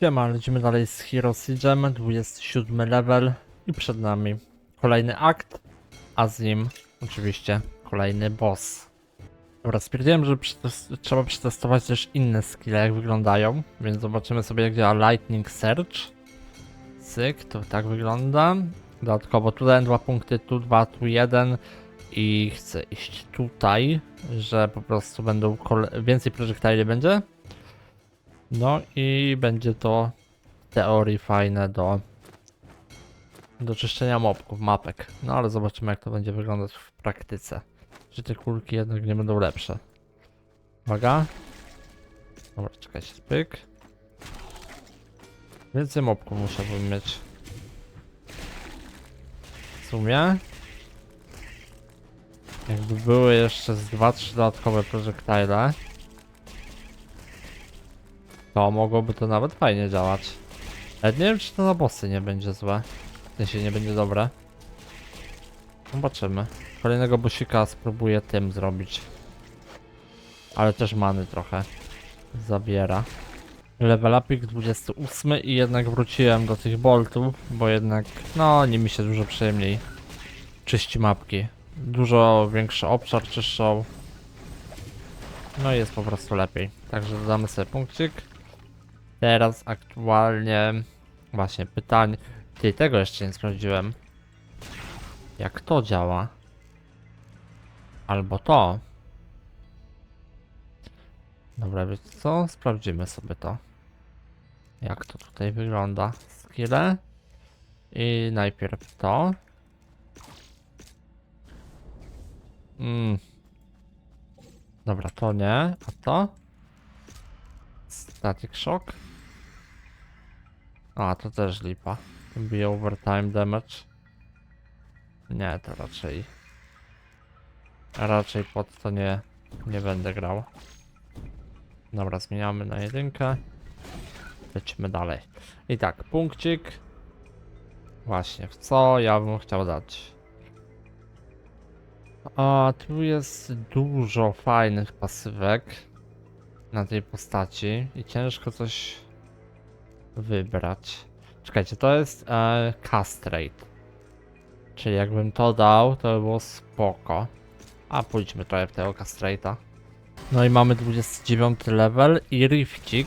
Siema, lecimy dalej z Hero Siege'em, 27 level i przed nami kolejny akt, a z nim oczywiście kolejny boss. Dobra, stwierdziłem, że trzeba przetestować też inne skille, jak wyglądają, więc zobaczymy sobie jak działa Lightning Search. Cyk, to tak wygląda. Dodatkowo tu dwa punkty, tu dwa, tu jeden i chcę iść tutaj, że po prostu będą więcej projektili będzie. No i będzie to w teorii fajne do do czyszczenia mobków, mapek. No ale zobaczymy jak to będzie wyglądać w praktyce. Czy te kulki jednak nie będą lepsze. Uwaga. Dobra, czekajcie, pyk. Więcej mobków musiałbym mieć. W sumie. Jakby były jeszcze z 2-3 dodatkowe projektile. To mogłoby to nawet fajnie działać. Ale nie wiem, czy to na bossy nie będzie złe. W sensie nie będzie dobre. Zobaczymy. Kolejnego bossika spróbuję tym zrobić. Ale też many trochę zabiera. Level upik 28 i jednak wróciłem do tych boltów, bo jednak, no, nimi się dużo przyjemniej czyści mapki. Dużo większy obszar czyszczą. No i jest po prostu lepiej. Także dodamy sobie punkcik. Teraz aktualnie właśnie pytań. Ty tego jeszcze nie sprawdziłem. Jak to działa? Albo to. Dobra, wiecie co? Sprawdzimy sobie to. Jak to tutaj wygląda. Skille. I najpierw to. Mm. Dobra, to nie. A to? Static shock. A, to też lipa. Bije overtime damage. Nie, to raczej... Raczej pod to nie, nie będę grał. Dobra, zmieniamy na jedynkę. Lecimy dalej. I tak, punkcik. Właśnie, w co ja bym chciał dać? A, tu jest dużo fajnych pasywek na tej postaci i ciężko coś wybrać. Czekajcie, to jest e, castrate. Czyli jakbym to dał, to by było spoko. A pójdźmy trochę w tego castrate'a. No i mamy 29 level i rifcik.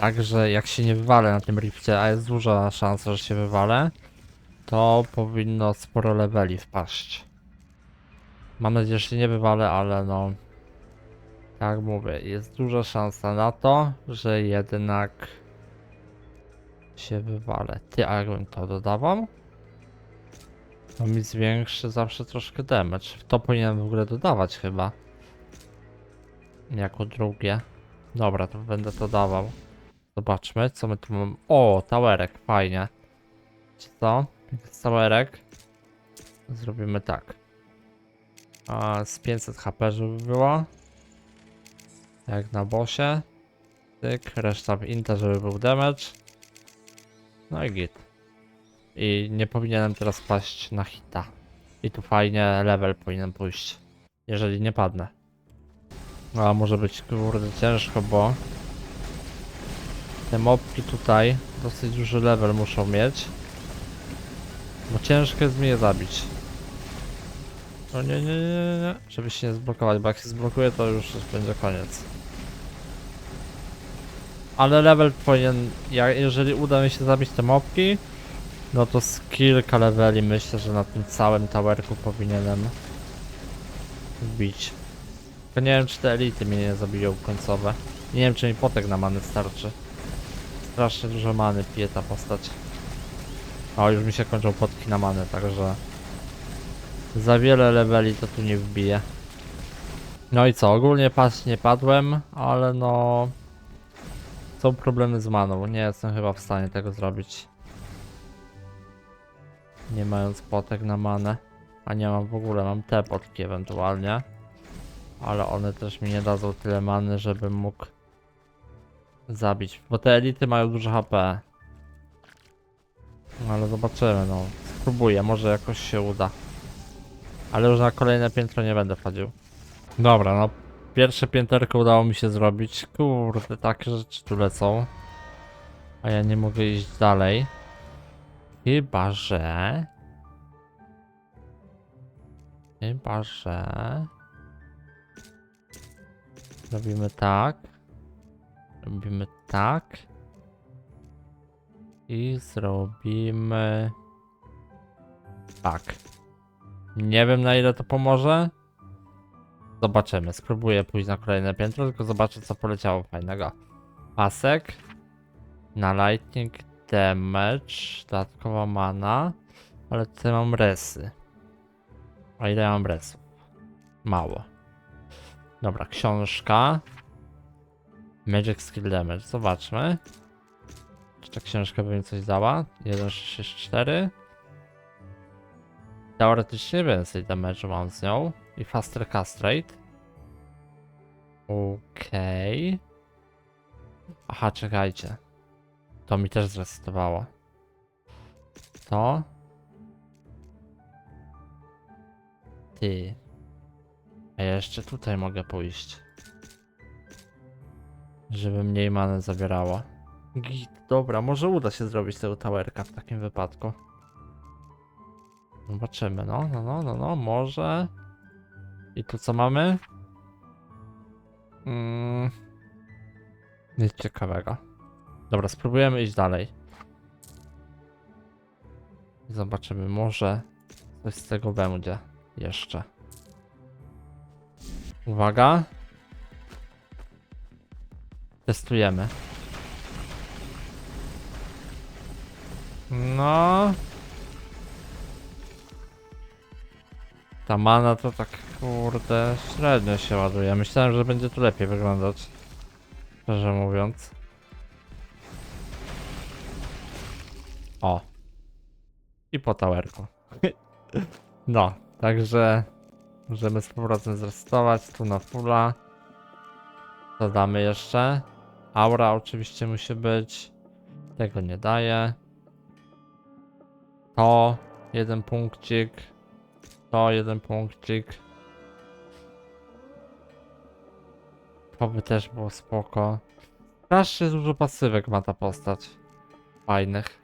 Także jak się nie wywalę na tym rifcie, a jest duża szansa, że się wywalę, to powinno sporo leveli wpaść. Mam nadzieję, że się nie wywalę, ale no... Tak mówię, jest duża szansa na to, że jednak się wywalę. Ty, a jakbym to dodawał? To mi zwiększy zawsze troszkę damage. To powinienem w ogóle dodawać chyba. Jako drugie. Dobra, to będę to dawał. Zobaczmy, co my tu mamy. O, towerek, fajnie. Czy co? Towerek. Zrobimy tak. A z 500 HP, żeby było. Jak na bossie. Tyk, reszta w inta, żeby był damage. No i git. I nie powinienem teraz paść na hita. I tu fajnie level powinien pójść. Jeżeli nie padnę. No a może być kurde ciężko, bo te mobki tutaj dosyć duży level muszą mieć. Bo ciężko jest mi je zabić. O nie, nie, nie, nie, nie. Żeby się nie zblokować, bo jak się zblokuje to już będzie koniec. Ale level powinien, jeżeli uda mi się zabić te mobki, no to z kilka leveli myślę, że na tym całym towerku powinienem wbić. Tylko nie wiem czy te elity mnie nie zabiją końcowe. Nie wiem czy mi potek na many starczy. Strasznie dużo many pije ta postać. O, już mi się kończą potki na manę, także... Za wiele leveli to tu nie wbije. No i co, ogólnie paść nie padłem, ale no... Są problemy z maną, nie jestem chyba w stanie tego zrobić. Nie mając potek na manę. A nie mam w ogóle, mam te potki ewentualnie. Ale one też mi nie dadzą tyle many, żebym mógł zabić. Bo te elity mają dużo HP. No ale zobaczymy, no. Spróbuję, może jakoś się uda. Ale już na kolejne piętro nie będę wchodził. Dobra, no. Pierwsze pięterko udało mi się zrobić. Kurde, takie rzeczy tu lecą. A ja nie mogę iść dalej. Chyba, że... Chyba, że... Robimy tak. Robimy tak. I zrobimy... Tak. Nie wiem na ile to pomoże. Zobaczymy. Spróbuję pójść na kolejne piętro, tylko zobaczę co poleciało fajnego. Pasek. Na lightning damage. Dodatkowa mana. Ale tutaj mam resy. A ile mam resów? Mało. Dobra, książka. Magic skill damage. Zobaczmy. Czy ta książka by mi coś dała? 1, 6, 4. Teoretycznie więcej damage'u mam z nią. I faster cast rate. Okej. Aha, czekajcie. To mi też zresetowało. To. Ty. A jeszcze tutaj mogę pójść. Żeby mniej many zabierało. Git, dobra, może uda się zrobić tego towerka w takim wypadku. Zobaczymy, no, no, no, no, no, może. I tu co mamy? Mm. Nic ciekawego. Dobra, spróbujemy iść dalej. Zobaczymy, może coś z tego będzie jeszcze. Uwaga. Testujemy. No. Ta mana to tak kurde średnio się ładuje. Myślałem, że będzie tu lepiej wyglądać. Szczerze mówiąc. O. I po towerku. no, także możemy z powrotem zrestować tu na fulla. Dodamy jeszcze. Aura oczywiście musi być. Tego nie daje. To jeden punkcik. To jeden punkcik. To by też było spoko. Strasznie dużo pasywek ma ta postać. Fajnych.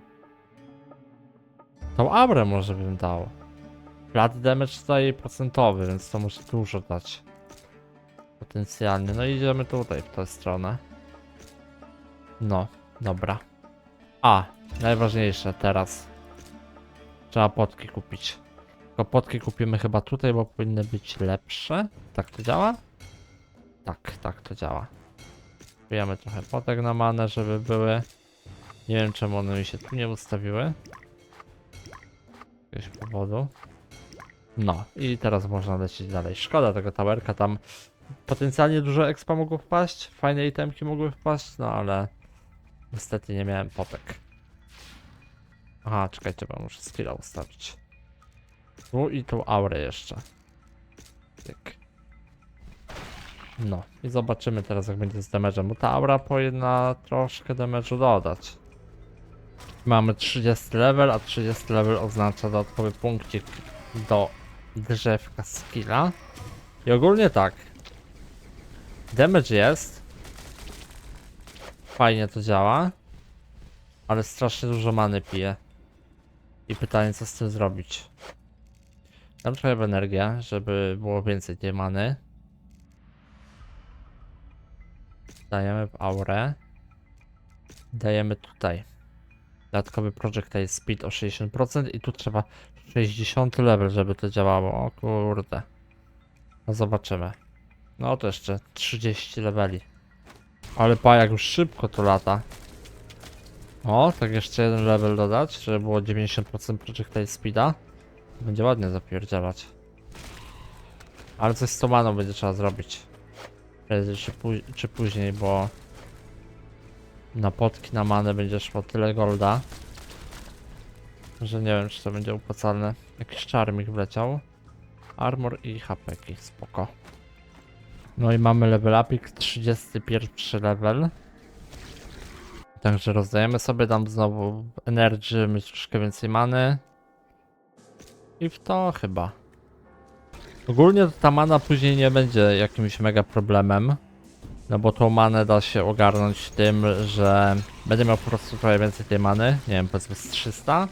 Tą aurę może bym dał. Flat damage daje procentowy, więc to może dużo dać. Potencjalnie. No idziemy tutaj, w tę stronę. No, dobra. A, najważniejsze teraz. Trzeba potki kupić. Tylko potki kupimy chyba tutaj, bo powinny być lepsze. Tak to działa? Tak, tak to działa. Kupujemy trochę potek na manę, żeby były. Nie wiem czemu one mi się tu nie ustawiły. Z jakiegoś powodu. No i teraz można lecieć dalej. Szkoda tego towerka, tam potencjalnie dużo expa mogło wpaść, fajne itemki mogły wpaść, no ale niestety nie miałem potek. Aha, czekajcie, bo muszę skilla ustawić. Tu i tą aurę jeszcze. Tyk. No i zobaczymy teraz jak będzie z damage'em, bo ta aura powinna troszkę damage'u dodać. Mamy 30 level, a 30 level oznacza dodatkowy punkcik do drzewka skilla. I ogólnie tak. Damage jest. Fajnie to działa. Ale strasznie dużo many pije. I pytanie co z tym zrobić. Dam trochę w energię, żeby było więcej tej many. Dajemy w aurę. Dajemy tutaj. Dodatkowy projectile speed o 60% i tu trzeba 60 level, żeby to działało. O kurde. No zobaczymy. No to jeszcze 30 leveli. Ale pa, jak już szybko to lata. O, tak jeszcze jeden level dodać, żeby było 90% projectile speeda. Będzie ładnie zapierdzielać. Ale coś z tą maną będzie trzeba zrobić. Prędzej czy, czy później, bo na potki na manę będzie szło tyle golda, że nie wiem czy to będzie opłacalne. Jakiś czarmik wleciał. Armor i hapeki, spoko. No i mamy level upik, 31 level. Także rozdajemy sobie, dam znowu energy, mieć troszkę więcej many. I w to chyba. Ogólnie ta mana później nie będzie jakimś mega problemem. No bo tą manę da się ogarnąć tym, że będę miał po prostu trochę więcej tej many, nie wiem, powiedzmy z 300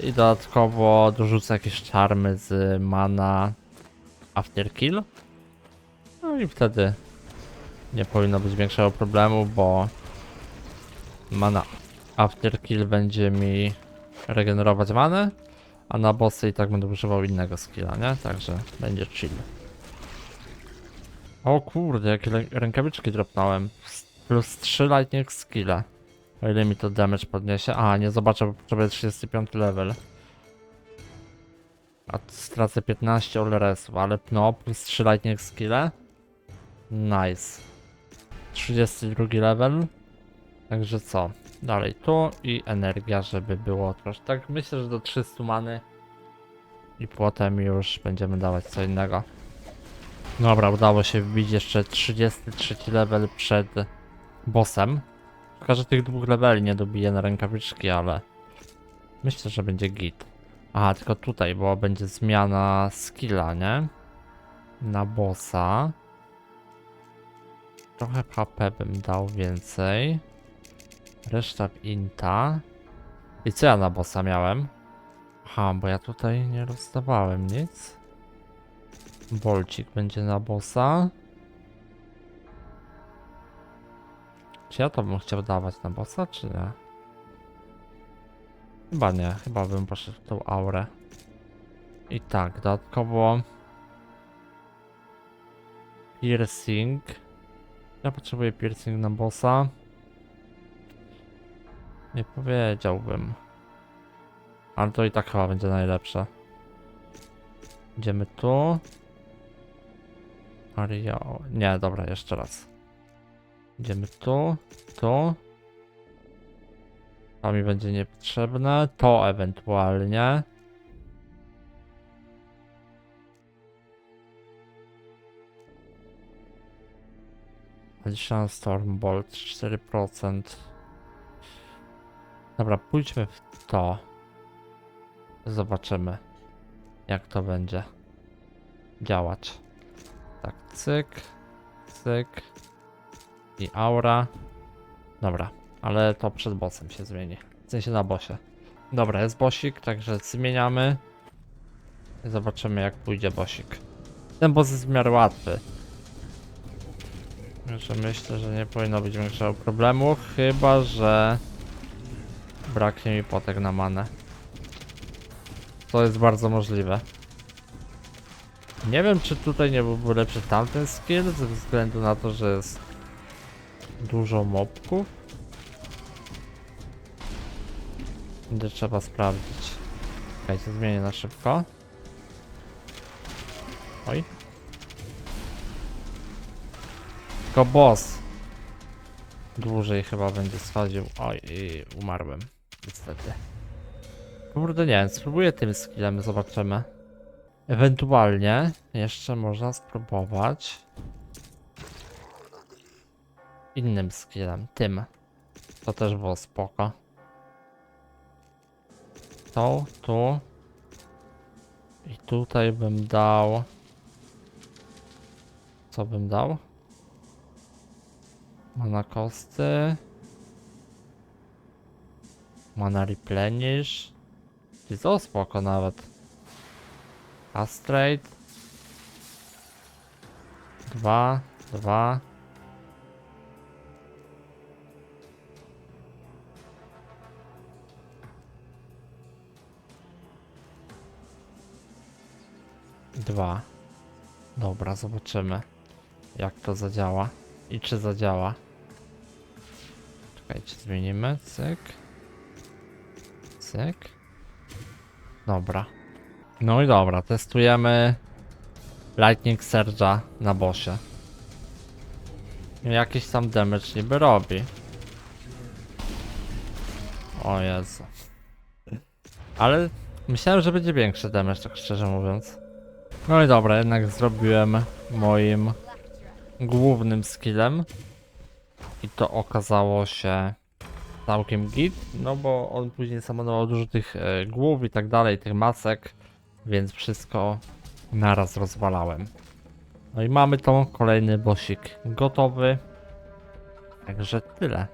i dodatkowo dorzucę jakieś czarmy z mana afterkill. No i wtedy nie powinno być większego problemu, bo mana afterkill będzie mi regenerować manę, a na bossy i tak będę używał innego skilla, nie? Także będzie chill. O kurde, jakie rę- rękawiczki dropnąłem. Plus 3 lightning skille. O ile mi to damage podniesie? A, nie zobaczę, bo potrzebuję 35 level. A stracę 15 olresów, ale no, plus 3 lightning skille. Nice. 32 level. Także co? Dalej tu i energia, żeby było troszkę. Tak myślę, że do 300 many. I potem już będziemy dawać co innego. Dobra, udało się wbić jeszcze 33 level przed bossem. Tylko, że tych dwóch leveli nie dobiję na rękawiczki, ale myślę, że będzie git. Aha, tylko tutaj, bo będzie zmiana skilla, nie? Na bossa. Trochę HP bym dał więcej. Reszta w inta. I co ja na bossa miałem? Aha, bo ja tutaj nie rozdawałem nic. Bolcik będzie na bossa. Czy ja to bym chciał dawać na bossa, czy nie? Chyba nie, chyba bym poszedł w tą aurę. I tak, dodatkowo... Piercing. Ja potrzebuję piercing na bossa. Nie powiedziałbym. Ale to i tak chyba będzie najlepsze. Idziemy tu. Maria. Nie, dobra, jeszcze raz. Idziemy tu, tu. To mi będzie niepotrzebne. To ewentualnie. Additional Stormbolt 4%. Dobra, pójdźmy w to. Zobaczymy, jak to będzie działać. Tak, cyk, cyk i aura. Dobra, ale to przed bossem się zmieni. W sensie na bossie. Dobra, jest bossik, także zmieniamy. Zobaczymy jak pójdzie bossik. Ten boss jest w miarę łatwy. Myślę, że nie powinno być większego problemu, chyba że braknie mi potek na manę. To jest bardzo możliwe. Nie wiem, czy tutaj nie byłby lepszy tamten skill, ze względu na to, że jest dużo mobków. Będzie trzeba sprawdzić. Czekajcie, zmienię na szybko. Oj. Tylko boss. Dłużej chyba będzie schodził. Oj, i umarłem. Niestety. Kurde, nie wiem, spróbuję tym skillem, zobaczymy. Ewentualnie jeszcze można spróbować innym skillem, tym. To też było spoko. To, tu. I tutaj bym dał... Co bym dał? Mana kosty. Mana replenish. I to spoko nawet. Castrate. Dwa, dwa. Dwa. Dobra, zobaczymy jak to zadziała i czy zadziała. Czekajcie, zmienimy. Cyk. Cyk. Dobra. No i dobra, testujemy Lightning Surge'a na bossie. Jakiś tam damage niby robi. O Jezu. Ale myślałem, że będzie większy damage, tak szczerze mówiąc. No i dobra, jednak zrobiłem moim głównym skillem. I to okazało się całkiem git, no bo on później samonował dużo tych e, głów i tak dalej, tych masek, więc wszystko naraz rozwalałem. No i mamy to, kolejny bossik gotowy. Także tyle.